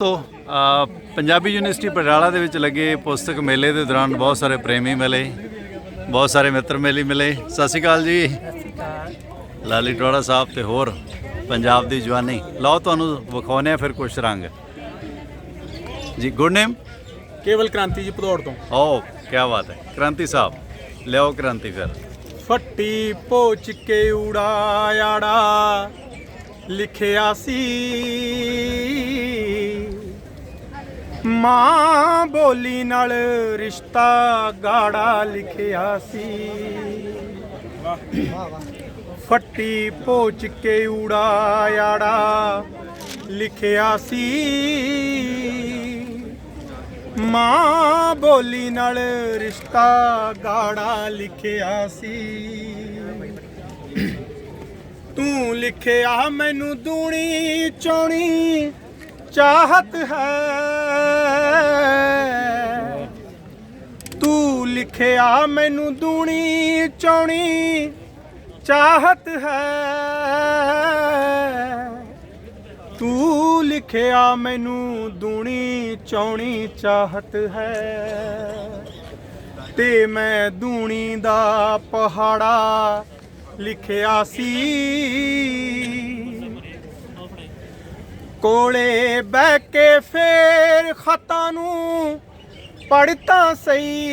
ਤੋਂ ਪੰਜਾਬੀ ਯੂਨੀਵਰਸਿਟੀ ਪਟਿਆਲਾ ਦੇ ਵਿੱਚ ਲੱਗੇ ਪੁਸਤਕ ਮੇਲੇ ਦੇ ਦੌਰਾਨ ਬਹੁਤ ਸਾਰੇ ਪ੍ਰੇਮੀ ਮਿਲੇ ਬਹੁਤ ਸਾਰੇ ਮਿੱਤਰ ਮੇਲੀ ਮਿਲੇ। ਸਤਿ ਸ਼੍ਰੀ ਅਕਾਲ ਜੀ। ਲਾਲੀ ਟੋੜਾ ਸਾਹਿਬ ਤੇ ਹੋਰ ਪੰਜਾਬ ਦੀ ਜਵਾਨੀ। ਲਓ ਤੁਹਾਨੂੰ ਵਿਖਾਉਂਦੇ ਆ ਫਿਰ ਕੁਛ ਰੰਗ। ਜੀ ਗੁੱਡ ਨੇਮ? ਕੇਵਲ ਕ੍ਰਾਂਤੀ ਜੀ ਭਦੌੜ ਤੋਂ। ਓ ਕੀ ਬਾਤ ਹੈ। ਕ੍ਰਾਂਤੀ ਸਾਹਿਬ ਲਿਆਓ ਕ੍ਰਾਂਤੀ ਫਿਰ। ਫੱਟੀ ਪੋਚ ਕੇ ਉਡਾਇਆੜਾ ਲਿਖਿਆ ਸੀ। ਮਾਂ ਬੋਲੀ ਨਾਲ ਰਿਸ਼ਤਾ ਗਾੜਾ ਲਿਖਿਆ ਸੀ। ਫੱਟੀ ਪੋਚ ਕੇ ਉਡਾਇਆੜਾ ਲਿਖਿਆ ਸੀ। ਮਾਂ ਬੋਲੀ ਨਾਲ ਰਿਸ਼ਤਾ ਗਾੜਾ ਲਿਖਿਆ ਸੀ। ਤੂੰ ਲਿਖਿਆ ਮੈਨੂੰ ਦੂਣੀ ਚੋਣੀ ਚਾਹਤ ਹੈ। ਤੂੰ ਲਿਖਿਆ ਮੈਨੂੰ ਦੂਣੀ ਚੌਣੀ, ਚਾਹਤ ਹੈ। ਤੂੰ ਲਿਖਿਆ ਮੈਨੂੰ ਦੂਣੀ ਚੌਣੀ, ਚਾਹਤ ਹੈ। ਤੇ ਮੈਂ ਦੂਣੀ ਦਾ ਪਹਾੜਾ ਲਿਖਿਆ ਸੀ। ਕੋਲੇ ਬਹਿ ਕੇ ਫੇਰ ਖਤਾਂ ਨੂੰ ਪੜਤਾ ਸਹੀ।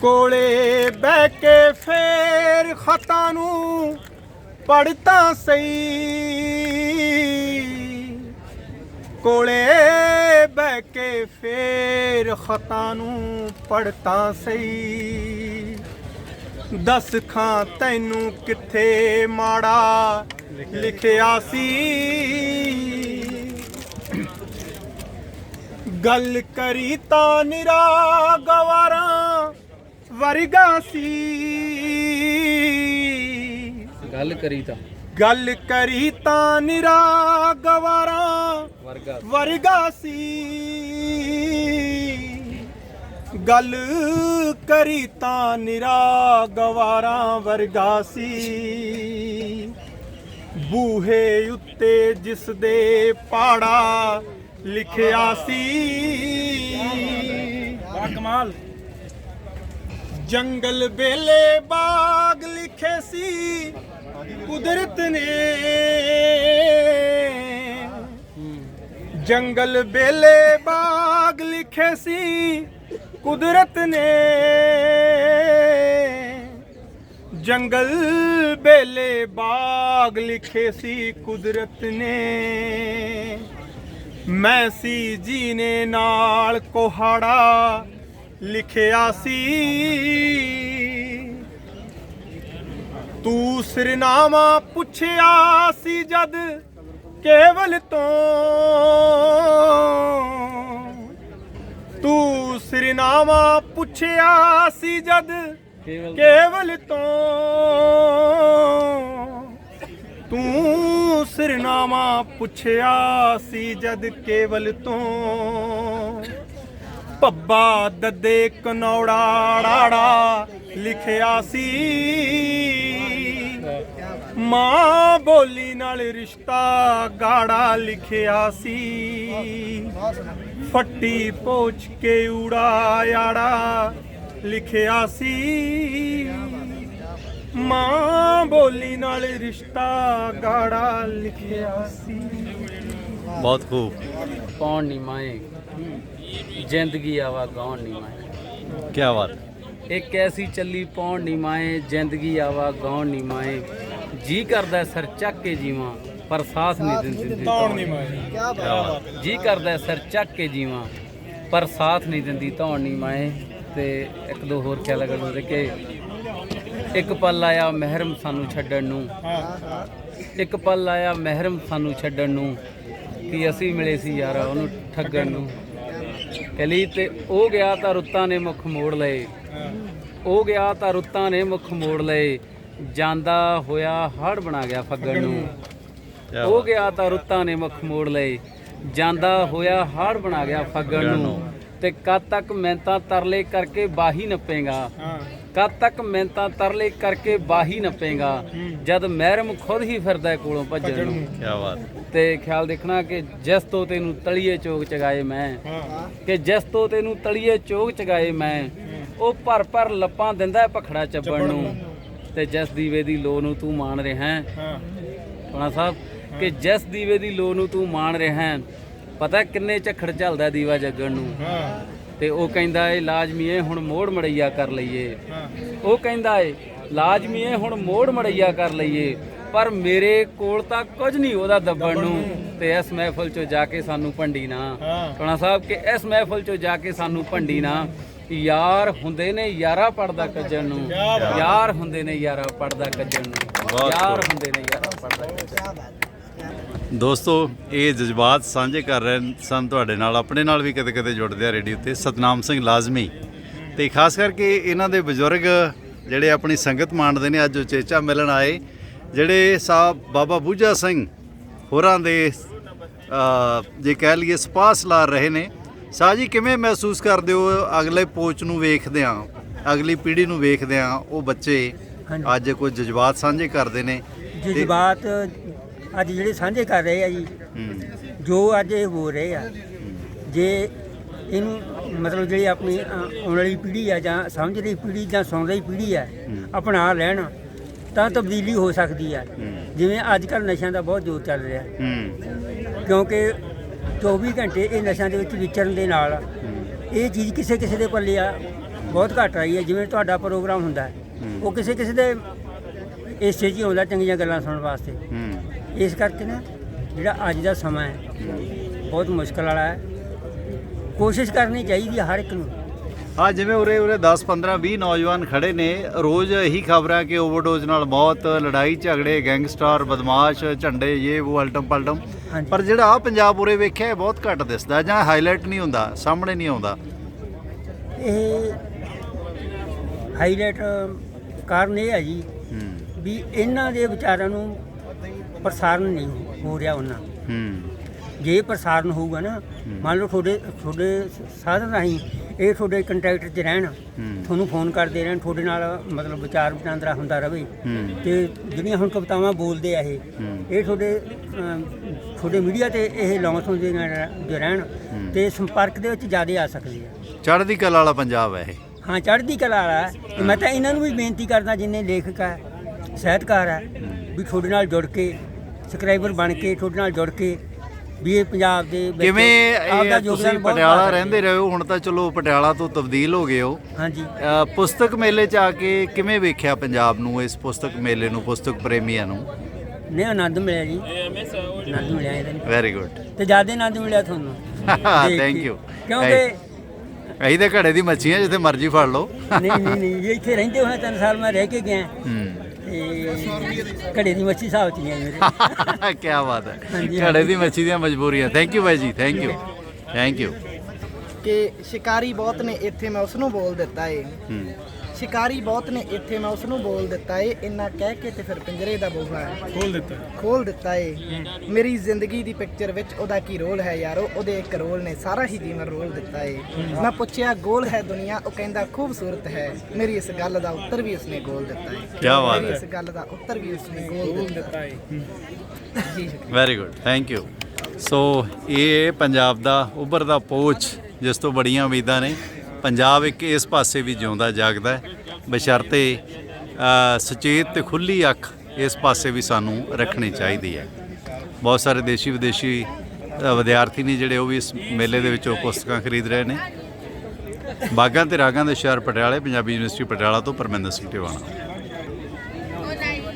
ਕੋਲੇ ਬਹਿ ਕੇ ਫੇਰ ਖਤਾਂ ਨੂੰ ਪੜਤਾ ਸਹੀ। ਕੋਲੇ ਬਹਿ ਕੇ ਫੇਰ ਖਤਾਂ ਨੂੰ ਪੜਤਾ ਸਹੀ। ਦਸ ਖਾਂ ਤੈਨੂੰ ਕਿੱਥੇ ਮਾੜਾ ਲਿਖਿਆ ਸੀ। ਗੱਲ ਕਰੀ ਤਾਂ ਨਿਰਾ ਗਵਾਰਾਂ ਵਰਗਾ ਸੀ। ਗੱਲ ਕਰੀ ਤਾਂ। ਗੱਲ ਕਰੀ ਤਾਂ ਨਿਰਾ ਗਵਾਰਾਂ ਵਰਗਾ ਸੀ। ਗੱਲ ਕਰੀ ਤਾਂ ਨਿਰਾ ਗਵਾਰਾਂ ਵਰਗਾ ਸੀ। ਬੂਹੇ ਉੱਤੇ ਜਿਸ ਦੇ ਪਾੜਾ ਲਿਖਿਆ ਸੀ। ਬਾ ਕਮਾਲ। ਜੰਗਲ ਬੇਲੇ ਬਾਗ ਲਿਖੇ ਸੀ, ਕੁਦਰਤ ਨੇ। ਜੰਗਲ ਬੇਲੇ ਬਾਗ ਲਿਖੇ ਸੀ, ਕੁਦਰਤ ਨੇ। ਜੰਗਲ ਬੇਲੇ ਬਾਗ ਲਿਖੇ ਸੀ ਕੁਦਰਤ ਨੇ। ਮੈਂ ਸੀ ਜੀ ਨੇ ਨਾਲ ਕੋਹਾੜਾ ਲਿਖਿਆ ਸੀ। ਤੂੰ ਸਿਰਨਾਮਾ ਪੁੱਛਿਆ ਸੀ ਜਦ ਕੇਵਲ ਤੋਂ। ਤੂੰ ਸਿਰਨਾਮਾ ਪੁੱਛਿਆ ਸੀ ਜਦ ਕੇਵਲ ਤੋਂ ਤੂੰ ਸਿਰਨਾਮਾ ਪੁੱਛਿਆ ਸੀ ਜਦ ਕੇਵਲ ਤੋਂ। ਪੱਬਾ ਦੱਦੇ ਕਨੌੜਾ ੜਾੜਾ ਲਿਖਿਆ ਸੀ। ਮਾਂ ਬੋਲੀ ਨਾਲ ਰਿਸ਼ਤਾ ਗਾੜਾ ਲਿਖਿਆ ਸੀ। ਫੱਟੀ ਪੋਚ ਕੇ ਉੜਾ ਯਾੜਾ ਲਿਖਿਆ ਸੀ। ਮਾਂ ਬੋਲੀ ਨਾਲ ਰਿਸ਼ਤਾ ਗਾੜਾ ਲਿਖਿਆ ਸੀ। ਬਹੁਤ ਖੂਬ। ਪੌਣ ਨਹੀਂ ਮਾਏ? ਜ਼ਿੰਦਗੀ ਆਵਾ ਗਾਉਣ ਨਹੀਂ ਮਾਏ? ਕੀ ਬਾਤ। ਇੱਕ ਐਸੀ ਚੱਲੀ ਪੌਣ ਨਹੀਂ ਮਾਏ ਜ਼ਿੰਦਗੀ ਆਵਾ ਗਾਉਣ ਨਹੀਂ ਮਾਏ। ਜੀ ਕਰਦਾ ਸਿਰ ਚੱਕ ਕੇ ਜੀਵਾਂ ਪਰ ਸਾਥ ਨਹੀਂ ਦਿੰਦੀ ਤੌਣ ਨਹੀਂ ਮਾਏ ਕੀ ਬਾਤ। ਜੀ ਕਰਦਾ ਸਿਰ ਚੱਕ ਕੇ ਜੀਵਾਂ ਪਰ ਸਾਥ ਨਹੀਂ ਦਿੰਦੀ ਧੌਣ ਨਹੀਂ ਮਾਏ। ਤੇ ਇੱਕ ਦੋ ਹੋਰ ਖਿਆਲ ਕਰਦੇ ਕਿ ਇੱਕ ਪਲ ਆਇਆ ਮਹਿਰਮ ਸਾਨੂੰ ਛੱਡਣ ਨੂੰ। ਇੱਕ ਪਲ ਆਇਆ ਮਹਿਰਮ ਸਾਨੂੰ ਛੱਡਣ ਨੂੰ ਕਿ ਅਸੀਂ ਮਿਲੇ ਸੀ ਯਾਰ ਉਹਨੂੰ ਠੱਗਣ ਨੂੰ। ਕਲੀ ਤੇ ਉਹ ਗਿਆ ਤਾਂ ਰੁੱਤਾਂ ਨੇ ਮੁਖ ਮੋੜ ਲਏ। ਉਹ ਗਿਆ ਤਾਂ ਰੁੱਤਾਂ ਨੇ ਮੁਖ ਮੋੜ ਲਏ। ਜਾਂਦਾ ਹੋਇਆ ਹੜ ਬਣਾ ਗਿਆ ਫੱਗਣ ਨੂੰ। ਉਹ ਗਿਆ ਤਾਂ ਰੁੱਤਾਂ ਨੇ ਮੁਖ ਮੋੜ ਲਏ। ਜਾਂਦਾ ਹੋਇਆ ਹਾੜ ਬਣਾ ਗਿਆ ਫੱਗਣ ਨੂੰ। ਤੇ ਕਦ ਤੱਕ ਮਿਹਨਤਾਂ ਤਰਲੇ ਕਰਕੇ ਬਾਹੀ ਨੱਪੇਗਾ? ਹਾਂ। ਕਦ ਤੱਕ ਮਿਹਨਤਾਂ ਤਰਲੇ ਕਰਕੇ ਬਾਹੀ ਨੱਪੇਗਾ? ਜਦ ਮਹਿਰਮ ਖੁਦ ਹੀ ਫਿਰਦਾ ਹੈ ਕੋਲੋਂ ਭੱਜਣ ਨੂੰ। ਕੀ ਬਾਤ। ਤੇ ਖਿਆਲ ਦੇਖਣਾ ਕਿ ਜਿਸ ਤੋਂ ਤੈਨੂੰ ਤਲੀਏ ਚੋਗ ਚਗਾਏ ਮੈਂ ਹਾਂ। ਕਿ ਜਿਸ ਤੋਂ ਤੈਨੂੰ ਤਲੀਏ ਚੋਗ ਚਗਾਏ ਮੈਂ ਉਹ ਭਰ ਭਰ ਲੱਪਾਂ ਦਿੰਦਾ ਭਖੜਾ ਚੱਬਣ ਨੂੰ। ਤੇ ਜਿਸ ਦੀਵੇ ਦੀ ਲੋ ਨੂੰ ਤੂੰ ਮਾਣ ਰਿਹਾ ਹੈ। ਸਾਹਿਬ ਕਿ ਜਿਸ ਦੀਵੇ ਦੀ ਲੋ ਨੂੰ ਤੂੰ ਮਾਣ ਰਿਹਾ ਹੈ ਪਤਾ ਕਿੰਨੇ ਝੱਖੜ ਚੱਲਦਾ ਦੀਵਾ ਜੱਗਣ ਨੂੰ? ਹਾਂ। ਤੇ ਉਹ ਕਹਿੰਦਾ ਏ ਲਾਜ਼ਮੀ ਏ ਹੁਣ ਮੋੜ ਮੜਈਆ ਕਰ ਲਈਏ। ਹਾਂ। ਉਹ ਕਹਿੰਦਾ ਏ ਲਾਜ਼ਮੀ ਏ ਹੁਣ ਮੋੜ ਮੜਈਆ ਕਰ ਲਈਏ। ਪਰ ਮੇਰੇ ਕੋਲ ਤਾਂ ਕੁਝ ਨਹੀਂ ਉਹਦਾ ਦੱਬਣ ਨੂੰ। ਤੇ ਇਸ ਮਹਿਫਲ ਚੋਂ ਜਾ ਕੇ ਸਾਨੂੰ ਭੰਡੀ ਨਾ। ਹਾਂ। ਟੋਣਾ ਸਾਹਿਬ ਕਿ ਇਸ ਮਹਿਫਲ ਚੋਂ ਜਾ ਕੇ ਸਾਨੂੰ ਭੰਡੀ ਨਾ ਯਾਰ ਹੁੰਦੇ ਨੇ ਯਾਰਾ ਪੜਦਾ ਕੱਜਣ ਨੂੰ। ਯਾਰ ਹੁੰਦੇ ਨੇ ਯਾਰਾ ਪੜਦਾ ਕੱਜਣ ਨੂੰ। ਯਾਰ। ਹੁੰਦੇ ਨੇ ਯਾਰਾ ਪੜਦਾ ਕੱਜਣ ਨੂੰ। ਦੋਸਤੋ ਇਹ ਜਜ਼ਬਾਤ ਸਾਂਝੇ ਕਰ ਰਹੇ ਸਨ ਤੁਹਾਡੇ ਨਾਲ। ਆਪਣੇ ਨਾਲ ਵੀ ਕਦੇ ਕਦੇ ਜੁੜਦੇ ਆ ਰੇਡੀਓ ਤੇ। ਸਤਨਾਮ ਸਿੰਘ ਲਾਜ਼ਮੀ। ਤੇ ਖਾਸ ਕਰਕੇ ਇਹਨਾਂ ਦੇ ਬਜ਼ੁਰਗ ਜਿਹੜੇ ਆਪਣੀ ਸੰਗਤ ਮਾਣਦੇ ਨੇ ਅੱਜ ਉਚੇਚਾ ਮਿਲਣ ਆਏ ਜਿਹੜੇ ਸਾਹਿਬ ਬਾਬਾ ਬੂਝਾ ਸਿੰਘ ਹੋਰਾਂ ਦੇ ਜੇ ਕਹਿ ਲਈਏ ਸਪਾਸ ਲਾ ਰਹੇ ਨੇ। ਸਾਹ ਜੀ ਕਿਵੇਂ ਮਹਿਸੂਸ ਕਰਦੇ ਹੋ? ਅਗਲੇ ਪੋਚ ਨੂੰ ਵੇਖਦੇ ਆ ਅਗਲੀ ਪੀੜ੍ਹੀ ਨੂੰ ਵੇਖਦੇ ਆ ਉਹ ਬੱਚੇ। ਅੱਜ ਕੋਈ ਜਜ਼ਬਾਤ ਸਾਂਝੇ ਕਰਦੇ ਨੇ। ਜਜ਼ਬਾਤ ਅੱਜ ਜਿਹੜੇ ਸਾਂਝੇ ਕਰ ਰਹੇ ਆ ਜੀ ਜੋ ਅੱਜ ਇਹ ਹੋ ਰਹੇ ਆ ਜੇ ਇਹਨੂੰ ਮਤਲਬ ਜਿਹੜੀ ਆਪਣੀ ਅ, ਆਉਣ ਵਾਲੀ ਪੀੜ੍ਹੀ ਆ ਜਾਂ ਸਮਝ ਰਹੀ ਪੀੜ੍ਹੀ ਜਾਂ ਸੁਣ ਰਹੀ ਪੀੜ੍ਹੀ ਆ ਅਪਣਾ ਲੈਣ ਤਾਂ ਤਬਦੀਲੀ ਹੋ ਸਕਦੀ ਆ। ਜਿਵੇਂ ਅੱਜ ਕੱਲ ਨਸ਼ਿਆਂ ਦਾ ਬਹੁਤ ਜ਼ੋਰ ਚੱਲ ਰਿਹਾ। ਹੂੰ ਕਿਉਂਕਿ 24 ਘੰਟੇ ਇਹ ਨਸ਼ਿਆਂ ਦੇ ਵਿੱਚ ਵਿਚਰਨ ਦੇ ਨਾਲ ਇਹ ਚੀਜ਼ ਕਿਸੇ ਕਿਸੇ ਦੇ ਪੱਲੇ ਆ ਬਹੁਤ ਘੱਟ ਰਹੀ ਹੈ। ਜਿਵੇਂ ਤੁਹਾਡਾ ਪ੍ਰੋਗਰਾਮ ਹੁੰਦਾ ਹੈ, ਉਹ ਕਿਸੇ ਕਿਸੇ ਦੇ ਇਸ 'ਚ ਹੀ ਆਉਂਦਾ ਚੰਗੀਆਂ ਗੱਲਾਂ ਸੁਣਨ ਵਾਸਤੇ। ਹੂੰ ਇਸ ਕਰਕੇ ਨਾ ਜਿਹੜਾ ਅੱਜ ਦਾ ਸਮਾਂ ਹੈ ਬਹੁਤ ਮੁਸ਼ਕਲ ਵਾਲਾ ਹੈ। ਕੋਸ਼ਿਸ਼ ਕਰਨੀ ਚਾਹੀਦੀ ਹੈ ਹਰ ਇੱਕ ਨੂੰ। ਹਾਂ ਜਿਵੇਂ ਉਰੇ ਉਰੇ 10 15 20 ਨੌਜਵਾਨ ਖੜੇ ਨੇ ਰੋਜ਼ ਇਹੀ ਖਬਰਾਂ ਕਿ ਓਵਰਡੋਜ਼ ਨਾਲ ਮੌਤ ਲੜਾਈ ਝਗੜੇ ਗੈਂਗਸਟਰ ਬਦਮਾਸ਼ ਝੰਡੇ ਇਹ ਉਹ ਅਲਟਮ ਪਲਟਮ। ਪਰ ਜਿਹੜਾ ਆ ਪੰਜਾਬ ਉਰੇ ਵੇਖਿਆ ਇਹ ਬਹੁਤ ਘੱਟ ਦਿਸਦਾ ਜਾਂ ਹਾਈਲਾਈਟ ਨਹੀਂ ਹੁੰਦਾ ਸਾਹਮਣੇ ਨਹੀਂ ਆਉਂਦਾ। ਇਹ ਹਾਈਲਾਈਟ ਕਾਰਨ ਇਹ ਹੈ ਜੀ ਵੀ ਇਹਨਾਂ ਦੇ ਵਿਚਾਰਾਂ ਨੂੰ ਪ੍ਰਸਾਰਨ ਨਹੀਂ ਹੋ- ਰਿਹਾ ਉਹਨਾਂ ਹੂੰ। ਜੇ ਪ੍ਰਸਾਰਨ ਹੋਊਗਾ ਨਾ ਮੰਨ ਲਓ ਤੁਹਾਡੇ ਤੁਹਾਡੇ ਸਾਧਨ ਰਾਹੀਂ ਇਹ ਤੁਹਾਡੇ ਕੰਟੈਕਟ 'ਚ ਰਹਿਣ। ਤੁਹਾਨੂੰ ਫੋਨ ਕਰਦੇ ਰਹਿਣ ਤੁਹਾਡੇ ਨਾਲ ਮਤਲਬ ਵਿਚਾਰ ਵਟਾਂਦਰਾ ਹੁੰਦਾ ਰਵੇ ਹੂੰ। ਤੇ ਜਿਹੜੀਆਂ ਹੁਣ ਕਵਿਤਾਵਾਂ ਬੋਲਦੇ ਆ ਇਹ। ਇਹ ਤੁਹਾਡੇ ਤੁਹਾਡੇ ਮੀਡੀਆ ਤੇ ਇਹ ਲਾਂਚ ਹੁੰਦੇ ਜੋ ਰਹਿਣ ਤੇ ਸੰਪਰਕ ਦੇ ਵਿੱਚ ਜ਼ਿਆਦਾ ਆ ਸਕਦੀ ਹੈ ਚੜ੍ਹਦੀ ਕਲਾ ਵਾਲਾ ਪੰਜਾਬ ਹੈ ਇਹ। ਹਾਂ ਚੜ੍ਹਦੀ ਕਲਾ ਵਾਲਾ ਮੈਂ ਤਾਂ ਇਹਨਾਂ ਨੂੰ ਵੀ ਬੇਨਤੀ ਕਰਦਾ ਜਿੰਨੇ ਲੇਖਕ ਹੈ ਸਾਹਿਤਕਾਰ ਹੈ। ਵੀ ਤੁਹਾਡੇ ਨਾਲ ਜੁੜ ਕੇ ਸਬਸਕ੍ਰਾਈਬਰ ਬਣ ਕੇ ਤੁਹਾਡੇ ਨਾਲ ਜੁੜ ਕੇ ਵੀ ਇਹ ਪੰਜਾਬ ਦੇ ਵਿੱਚ ਕਿਵੇਂ ਆਪਦਾ ਯੋਗਦਾਨ ਤੁਸੀਂ ਬਹੁਤ ਪਟਿਆਲਾ ਪਾ ਰਹਿੰਦੇ ਰਹੇ ਹੋ? ਹੁਣ ਤਾਂ ਚਲੋ ਪਟਿਆਲਾ ਤੋਂ ਤਬਦੀਲ ਹੋ ਗਏ ਹੋ। ਹਾਂਜੀ। ਅ, ਪੁਸਤਕ ਮੇਲੇ 'ਚ ਆ ਕੇ ਕਿਵੇਂ ਵੇਖਿਆ ਪੰਜਾਬ ਨੂੰ ਇਸ ਪੁਸਤਕ ਮੇਲੇ ਨੂੰ ਪੁਸਤਕ ਪ੍ਰੇਮੀਆਂ ਨੂੰ? ਨੇ ਆਨੰਦ ਮਿਲਿਆ ਜੀ। ਆਨੰਦ ਮਿਲਿਆ ਇਹਦੇ। ਵੈਰੀ ਗੁੱਡ ਤੇ ਜ਼ਿਆਦਾ ਆਨੰਦ ਮਿਲਿਆ ਤੁਹਾਨੂੰ। ਦੇਖ ਥੈਂਕ ਕੇ। ਯੂ ਕਿਉਂਕਿ ਅਸੀਂ ਤਾਂ ਘੜੇ ਦੀ ਮੱਛੀਆਂ ਜਿੱਥੇ ਮਰਜ਼ੀ ਫੜ ਲਓ। ਨਹੀਂ ਨਹੀਂ ਨਹੀਂ ਇੱਥੇ ਰਹਿੰਦੇ ਹੋਏ ਤਿੰਨ ਸਾਲ ਮੈਂ ਰਹਿ ਕੇ ਗਿਆ। ਹੂੰ। ਤੇ ਘੜੇ ਦੀ ਮੱਛੀ ਹਿਸਾਬ ਚ ਨਹੀਂ ਆਈ ਮੇਰੇ। ਕੀ ਬਾਤ ਹੈ। ਘੜੇ ਦੀ ਮੱਛੀ ਦੀਆਂ ਮਜਬੂਰੀਆਂ। ਥੈਂਕ ਯੂ ਬਾਈ ਜੀ ਥੈਂਕ ਯੂ ਥੈਂਕ ਯੂ ਕਿ ਸ਼ਿਕਾਰੀ ਬਹੁਤ ਨੇ ਇੱਥੇ ਮੈਂ ਉਸ ਨੂੰ ਬੋਲ ਦਿੱਤਾ ਏ। ਸ਼ਿਕਾਰੀ ਬਹੁਤ ਨੇ ਇੱਥੇ ਮੈਂ ਉਸ ਨੂੰ ਬੋਲ ਦਿੱਤਾ ਏ। ਇੰਨਾ ਕਹਿ ਕੇ ਤੇ ਫਿਰ ਪਿੰਜਰੇ ਦਾ ਬੂਹਾ ਖੋਲ ਦਿੱਤਾ। ਖੋਲ ਦਿੱਤਾ ਏ। ਮੇਰੀ ਜ਼ਿੰਦਗੀ ਦੀ ਪਿਕਚਰ ਵਿੱਚ ਉਹਦਾ ਕੀ ਰੋਲ ਹੈ ਯਾਰੋ? ਉਹਦੇ ਇੱਕ ਰੋਲ ਨੇ ਸਾਰਾ ਹੀ ਜੀਵਨ ਰੋਲ ਦਿੱਤਾ ਏ। ਮੈਂ ਪੁੱਛਿਆ ਗੋਲ ਹੈ ਦੁਨੀਆ? ਉਹ ਕਹਿੰਦਾ ਖੂਬਸੂਰਤ ਹੈ। ਮੇਰੀ ਇਸ ਗੱਲ ਦਾ ਉੱਤਰ ਵੀ ਉਸਨੇ ਗੋਲ ਦਿੱਤਾ ਏ। ਕੀ ਬਾਤ ਹੈ। ਇਸ ਗੱਲ ਦਾ ਉੱਤਰ ਵੀ ਉਸਨੇ ਗੋਲ ਦਿੱਤਾ ਏ। ਜੀ very good thank you so ਇਹ ਪੰਜਾਬ ਦਾ ਉੱਭਰਦਾ ਪੋਚ ਜਿਸ ਤੋਂ ਬੜੀਆਂ ਉਮੀਦਾਂ ਨੇ। ਪੰਜਾਬ ਇੱਕ ਇਸ ਪਾਸੇ ਵੀ ਜਿਉਂਦਾ ਜਾਗਦਾ ਹੈ। ਬਸ਼ਰਤੇ ਸੁਚੇਤ ਤੇ ਖੁੱਲੀ ਅੱਖ ਇਸ ਪਾਸੇ ਵੀ ਸਾਨੂੰ ਰੱਖਣੀ ਚਾਹੀਦੀ ਹੈ। ਬਹੁਤ ਸਾਰੇ ਦੇਸ਼ੀ ਵਿਦੇਸ਼ੀ ਵਿਦਿਆਰਥੀ ਨੇ ਜਿਹੜੇ ਉਹ ਵੀ ਇਸ ਮੇਲੇ ਦੇ ਵਿੱਚੋਂ ਪੁਸਤਕਾਂ ਖਰੀਦ ਰਹੇ ਨੇ। ਬਾਗਾਂ ਤੇ ਰਾਗਾਂ ਦੇ ਸ਼ਹਿਰ ਪਟਿਆਲੇ, ਪੰਜਾਬੀ ਯੂਨੀਵਰਸਿਟੀ ਪਟਿਆਲਾ ਤੋਂ ਪਰਮਿੰਦਰ ਸਿੰਘ ਟਿਵਾਣਾ।